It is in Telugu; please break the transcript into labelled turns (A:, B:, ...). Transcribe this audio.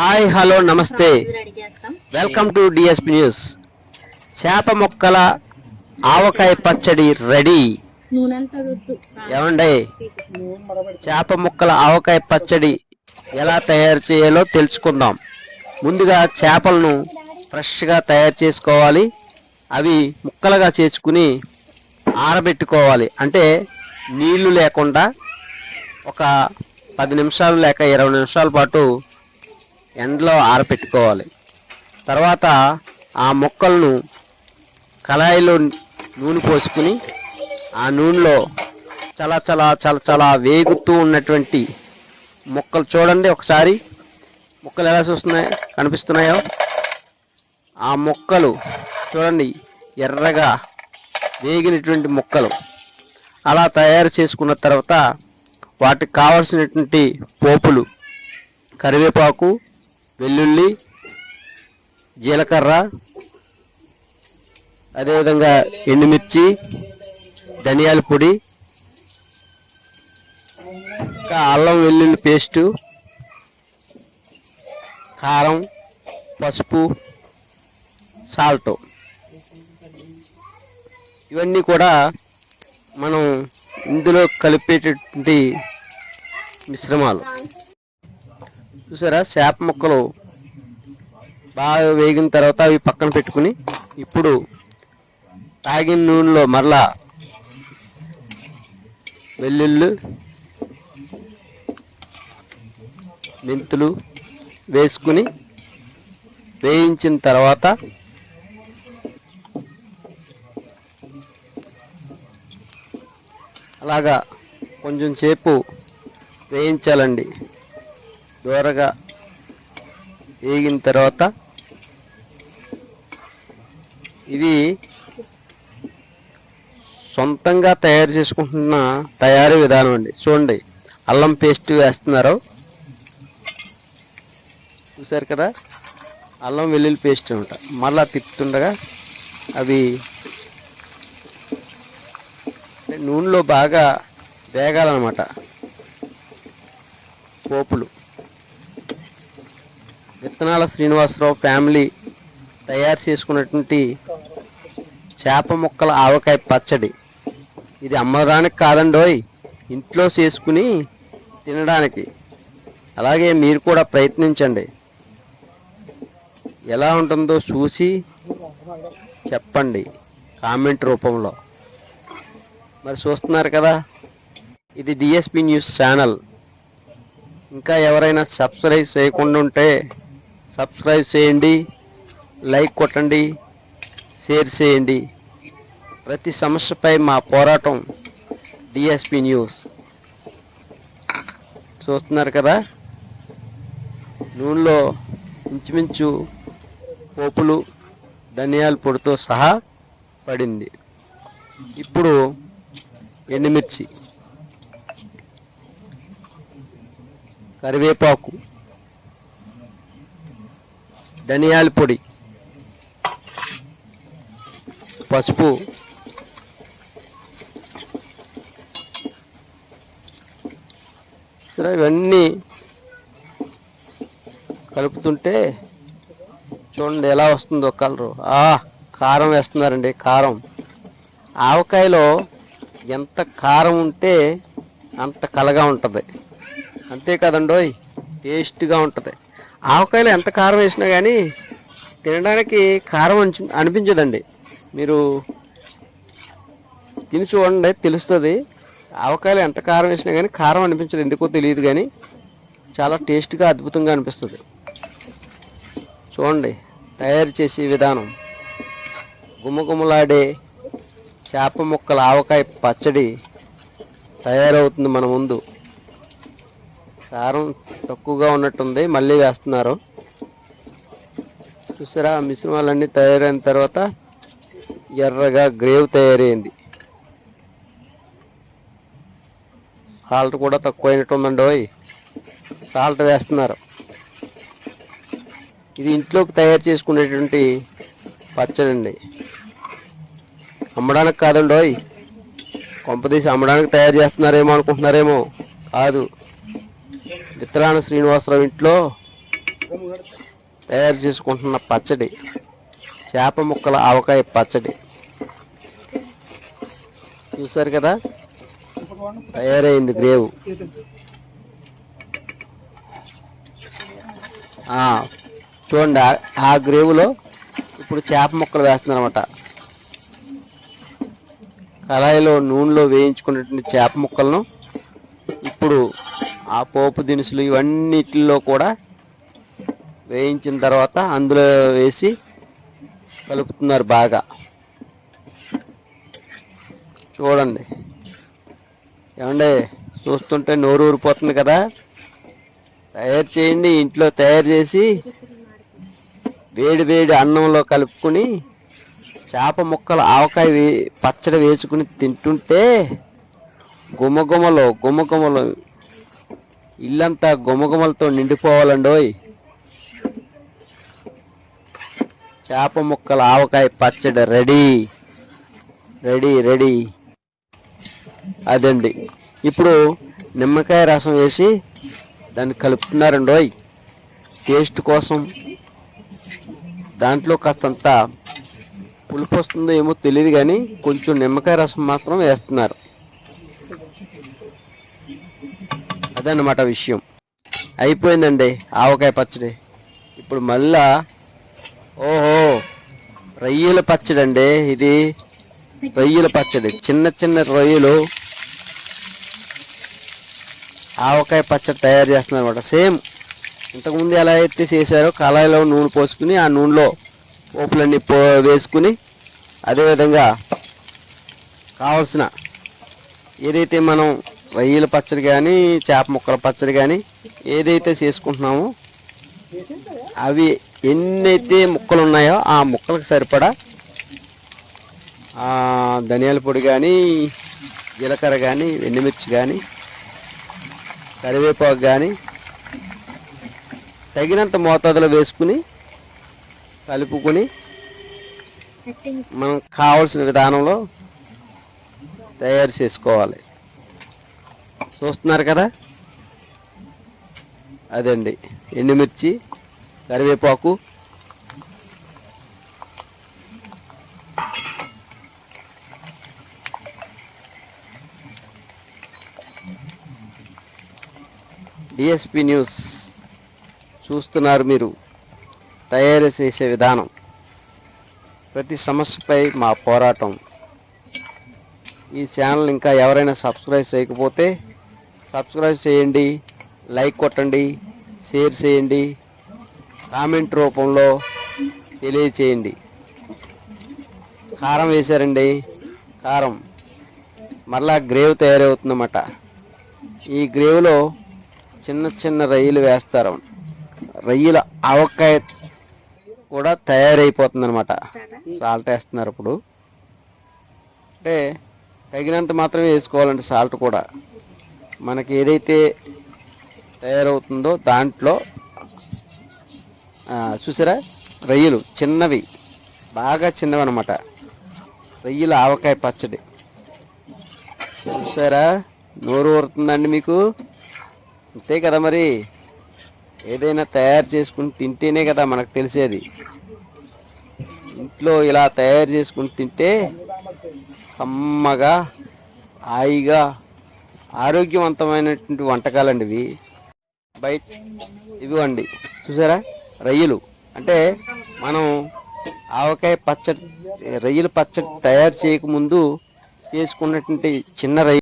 A: హాయ్ హలో నమస్తే. వెల్కమ్ టు డిఎస్పి న్యూస్ చేప మొక్కల ఆవకాయ పచ్చడి రెడీ. ఏమండి? చేప ముక్కల ఆవకాయ పచ్చడి ఎలా తయారు చేయాలో తెలుసుకుందాం. ముందుగా చేపలను ఫ్రెష్గా తయారు చేసుకోవాలి. అవి ముక్కలుగా చేసుకుని ఆరబెట్టుకోవాలి. అంటే నీళ్ళు లేకుండా ఒక పది నిమిషాలు లేక ఇరవై నిమిషాల పాటు ఎండలో ఆరబెట్టుకోవాలి తర్వాత ఆ ముక్కలను కళాయిలో నూనె పోసుకుని ఆ నూనెలో చాలా చాలా చాలా చాలా వేగుతూ ఉన్నటువంటి ముక్కలు చూడండి ఒకసారి. ముక్కలు ఎలా చూస్తున్నాయి కనిపిస్తున్నాయో? ఆ ముక్కలు చూడండి ఎర్రగా వేగినటువంటి ముక్కలు. అలా తయారు చేసుకున్న తర్వాత వాటికి కావలసినటువంటి పోపులు కరివేపాకు వెల్లుల్లి జీలకర్ర అదేవిధంగా ఎండుమిర్చి ధనియాల పొడి ఇంకా అల్లం వెల్లుల్లి పేస్టు కారం పసుపు సాల్ట్. ఇవన్నీ కూడా మనం ఇందులో కలిపేటటువంటి మిశ్రమాలు. చూసారా? చేప ముక్కలు బాగా వేగిన తర్వాత అవి పక్కన పెట్టుకుని ఇప్పుడు తాగిన నూనెలో మరలా వెల్లుల్లి మెంతులు వేసుకుని వేయించిన తర్వాత అలాగా కొంచెం సేపు వేయించాలండి. దూరగా వేగిన తర్వాత ఇది సొంతంగా తయారు చేసుకుంటున్న తయారీ విధానం అండి. చూడండి అల్లం పేస్ట్ వేస్తున్నారు. చూసారు కదా? అల్లం వెల్లుల్లి పేస్ట్ అనమాట. మళ్ళా తిప్పుతుండగా అవి నూనెలో బాగా వేగాలన్నమాట. పోపులు. విత్తనాల శ్రీనివాసరావు ఫ్యామిలీ తయారు చేసుకున్నటువంటి చేప ముక్కల ఆవకాయ పచ్చడి. ఇది అమ్మడానికి కాదండోయ్ ఇంట్లో చేసుకుని తినడానికి. అలాగే మీరు కూడా ప్రయత్నించండి. ఎలా ఉంటుందో చూసి చెప్పండి కామెంట్ రూపంలో. మరి చూస్తున్నారు కదా ఇది డిఎస్పి న్యూస్ ఛానల్. ఇంకా ఎవరైనా సబ్స్క్రైబ్ చేయకుండా ఉంటే సబ్స్క్రైబ్ చేయండి లైక్ కొట్టండి షేర్ చేయండి. ప్రతి సమస్యపై మా పోరాటం డిఎస్పి న్యూస్. చూస్తున్నారు కదా? నూనెలో ఇంచుమించు పోపులు ధనియాల పొడితో సహా పడింది. ఇప్పుడు ఎండుమిర్చి కరివేపాకు. ధనియాల పొడి పసుపు సరే ఇవన్నీ కలుపుతుంటే చూడండి ఎలా వస్తుందో కలరు. ఆ కారం వేస్తున్నారండి కారం. ఆవకాయలో ఎంత కారం ఉంటే అంత కలగా ఉంటుంది. అంతే కదండోయ్ టేస్ట్గా ఉంటుంది. ఆవకాయలు ఎంత కారం వేసినా కానీ తినడానికి కారం అనిపించదండి. మీరు తిని చూడండి తెలుస్తుంది. ఆవకాయలు ఎంత కారం వేసినా కానీ కారం అనిపించదు ఎందుకో తెలియదు కానీ చాలా టేస్ట్గా అద్భుతంగా అనిపిస్తుంది. చూడండి తయారు చేసే విధానం. గుమగుమలాడే చేప ముక్కల ఆవకాయ పచ్చడి తయారవుతుంది మన ముందు. కారం తక్కువగా ఉన్నట్టుంది మళ్ళీ వేస్తున్నారు. చూసారా మిశ్రమాలన్నీ తయారైన తర్వాత ఎర్రగా గ్రేవ్ తయారైంది. సాల్ట్ కూడా తక్కువైనట్టుందండి ఓయ్. సాల్ట్ వేస్తున్నారు. ఇది ఇంట్లోకి తయారు చేసుకునేటువంటి పచ్చడండి. అమ్మడానికి కాదండి ఓయ్. కొంపదీసి అమ్మడానికి తయారు చేస్తున్నారేమో అనుకుంటున్నారేమో. కాదు. విత్తనాన శ్రీనివాసరావు ఇంట్లో తయారు చేసుకుంటున్న పచ్చడి. చేప ముక్కల ఆవకాయ పచ్చడి. చూసారు కదా? తయారైంది గ్రేవ్. చూడండి ఆ- గ్రేవ్లో ఇప్పుడు చేప ముక్కలు వేస్తున్నారనమాట కళాయిలో నూనెలో వేయించుకున్నటువంటి చేప ముక్కలను ఇప్పుడు ఆ పోపు దినుసులు ఇవన్నిటిలో కూడా వేయించిన తర్వాత అందులో వేసి కలుపుతున్నారు బాగా. చూడండి. ఏమండే? చూస్తుంటే నోరు ఊరిపోతుంది కదా. తయారు చేయండి ఇంట్లో తయారు చేసి వేడి వేడి అన్నంలో కలుపుకొని చేప ముక్కలు ఆవకాయ వే పచ్చడి వేసుకుని తింటుంటే గుమగుమలో గుమగుమలు ఇల్లంతా గుమగుమలతో నిండిపోవాలండోయ్. చేప ముక్కల ఆవకాయ పచ్చడి రెడీ. Ready ready. అదండి. ఇప్పుడు నిమ్మకాయ రసం వేసి దాన్ని కలుపుతున్నారండోయ్. టేస్ట్ కోసం దాంట్లో కాస్తంత పులుపు వస్తుందో ఏమో తెలియదు కానీ కొంచెం నిమ్మకాయ రసం మాత్రం వేస్తున్నారు. అదన్నమాట విషయం. అయిపోయిందండి ఆవకాయ పచ్చడి. ఇప్పుడు మళ్ళా ఓహో రొయ్యల పచ్చడి అండి ఇది. రొయ్యల పచ్చడి చిన్న చిన్న రొయ్యలు. ఆవకాయ పచ్చడి తయారు చేస్తున్నారు అనమాట సేమ్ ఇంతకుముందు ఎలా అయితే చేశారో కళాయిలో నూనె పోసుకుని ఆ నూనెలో పోపులన్నీ పో వేసుకుని అదేవిధంగా కావలసిన ఏదైతే మనం రొయ్యల పచ్చడి కానీ చేప ముక్కల పచ్చడి కానీ ఏదైతే చేసుకుంటున్నామో అవి ఎన్నైతే ముక్కలు ఉన్నాయో ఆ ముక్కలకు సరిపడా ధనియాల పొడి కానీ జీలకర్ర కానీ ఎండుమిర్చి కానీ కరివేపాకు కానీ తగినంత మోతాదులో వేసుకుని కలుపుకొని మనం కావలసిన విధానంలో తయారు చేసుకోవాలి. చూస్తున్నారు కదా? అదండి. ఎండుమిర్చి కరివేపాకు. డిఎస్పి న్యూస్ చూస్తున్నారు మీరు. తయారు చేసే విధానం. ప్రతి సమస్యపై మా పోరాటం. ఈ ఛానల్ ఇంకా ఎవరైనా సబ్స్క్రైబ్ చేయకపోతే సబ్స్క్రైబ్ చేయండి లైక్ కొట్టండి షేర్ చేయండి కామెంట్ రూపంలో తెలియచేయండి. కారం వేశారండి. కారం. మరలా గ్రేవ్ తయారవుతుందన్నమాట. ఈ గ్రేవ్లో చిన్న చిన్న రొయ్యలు వేస్తారు. రొయ్యల ఆవకాయ కూడా తయారైపోతుందన్నమాట. సాల్ట్ వేస్తున్నారు ఇప్పుడు. అంటే తగినంత మాత్రమే వేసుకోవాలండి సాల్ట్ కూడా. మనకి ఏదైతే తయారవుతుందో దాంట్లో చూసారా? రొయ్యలు చిన్నవి బాగా చిన్నవి అనమాట రొయ్యలు ఆవకాయ పచ్చడి. చూసారా? నోరు ఊరుతుందండి మీకు? అంతే కదా మరి? ఏదైనా తయారు చేసుకుని తింటేనే కదా మనకు తెలిసేది. ఇంట్లో ఇలా తయారు చేసుకుని తింటే కమ్మగా హాయిగా ఆరోగ్యవంతమైనటువంటి వంటకాలండి ఇవి బయట ఇవిగోండి చూసారా? రొయ్యలు. అంటే మనం ఆవకాయ పచ్చడి రొయ్యలు పచ్చడి తయారు చేయకముందు చేసుకున్నటువంటి చిన్న రొయ్య